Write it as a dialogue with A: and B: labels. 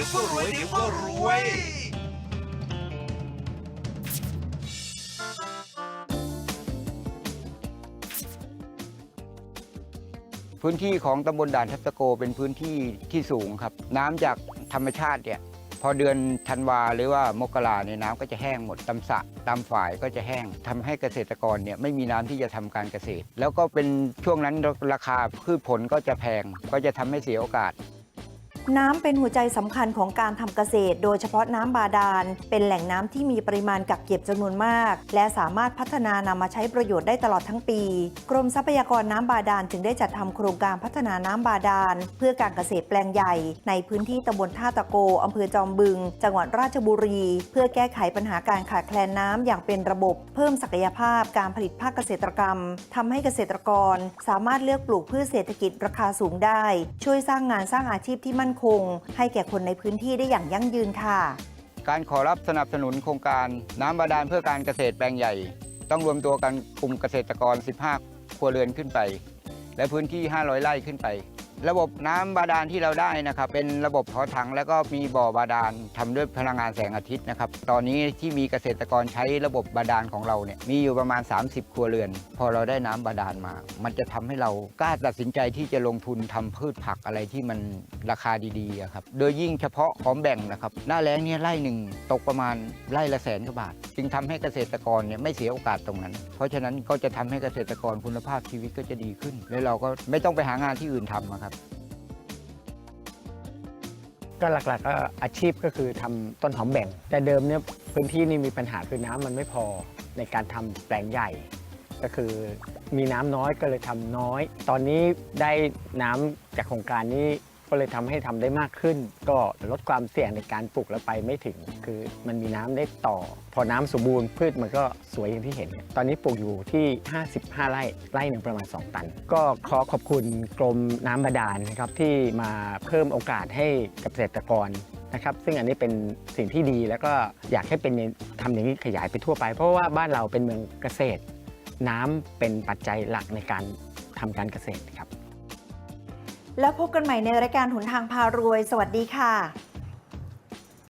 A: ดี๋ยวก็รวยเดี๋ยวก็รวย
B: พื้นที่ของตำบลด่านทับตะโกเป็นพื้นที่ที่สูงครับ น้ำจากธรรมชาติเนี่ยพอเดือนธันวาหรือว่ามกราเนี่ยน้ำก็จะแห้งหมดตำสระตามฝ่ายก็จะแห้งทำให้เกษตรกรเนี่ยไม่มีน้ำที่จะทำการเกษตร แล้วก็เป็นช่วงนั้นราคาพืชผลก็จะแพงก็จะทำให้เสียโอกาส
C: น้ำเป็นหัวใจสำคัญของการทำเกษตร โดยเฉพาะน้ำบาดาล เป็นแหล่งน้ำที่มีปริมาณกักเก็บจำนวนมาก และสามารถพัฒนานำมาใช้ประโยชน์ได้ตลอดทั้งปี กรมทรัพยากรน้ำบาดาลจึงได้จัดทำโครงการพัฒนาน้ำบาดาล เพื่อการเกษตรแปลงใหญ่ ในพื้นที่ตำบลท่าตะโกอำเภอจอมบึง จังหวัดราชบุรี เพื่อแก้ไขปัญหาการขาดแคลนน้ำอย่างเป็นระบบ เพิ่มศักยภาพการผลิตภาคเกษตรกรรมทำให้เกษตรกร สามารถเลือกปลูกพืชเศรษฐกิจราคาสูงได้ ช่วยสร้างงานสร้างอาชีพที่มั่นคง ให้แก่คนในพื้นที่ได้อย่างยั่งยืนค่ะ
B: การขอรับสนับสนุนโครงการน้ำบาดาลเพื่อการเกษตรแปลงใหญ่ ต้องรวมตัวกันกลุ่มเกษตรกร 15 ครัวเรือนขึ้นไป และพื้นที่ 500 ไร่ขึ้นไป ระบบน้ำบาดาลที่เราได้นะครับเป็นระบบทอถังแล้วก็มีบ่อบาดาลทำด้วยพลังงานแสงอาทิตย์นะครับตอนนี้ที่มีเกษตรกรใช้ระบบบาดาลของเราเนี่ยมีอยู่ประมาณ 30 ครัวเรือน พอเราได้น้ำบาดาลมา มันจะทำให้เรากล้าตัดสินใจที่จะลงทุนทำพืชผักอะไรที่มันราคาดีๆครับโดยยิ่งเฉพาะของแบ่งนะครับหน้าแล้งเนี่ยไร่หนึ่งตกประมาณไร่ละแสนกว่าบาท จึงทำให้เกษตรกรเนี่ยไม่เสียโอกาสตรงนั้น เพราะฉะนั้นก็จะทำให้เกษตรกรคุณภาพชีวิตก็จะดีขึ้น และเราก็ไม่ต้องไปหางานที่อื่นทำอะครับ
D: ก็หลักๆก็อาชีพก็คือทำต้นหอมแบ่ง แต่เดิมเนี่ยพื้นที่นี่มีปัญหาคือน้ำมันไม่พอในการทำแปลงใหญ่ ก็คือมีน้ำน้อยก็เลยทำน้อย ตอนนี้ได้น้ำจากโครงการนี้ ก็เลยทำให้ทำได้มากขึ้น ก็ลดความเสี่ยงในการปลูกแล้วไปไม่ถึง คือมันมีน้ำได้ต่อ พอน้ำสมบูรณ์พืชมันก็สวยอย่างที่เห็น ตอนนี้ปลูกอยู่ที่ 55 ไร่ไร่หนึ่งประมาณ 2 ตัน ก็ขอขอบคุณกรมน้ำบาดาลนะครับที่มาเพิ่มโอกาสให้กับเกษตรกรนะครับซึ่งอันนี้เป็นสิ่งที่ดีแล้วก็อยากให้เป็นอย่างทำอย่างนี้ขยายไปทั่วไป เพราะว่าบ้านเราเป็นเมืองเกษตร น้ำเป็นปัจจัยหลักในการทำการเกษตรครับ
C: แล้วพบกันใหม่ในรายการหนทางพารวย สวัสดีค่ะ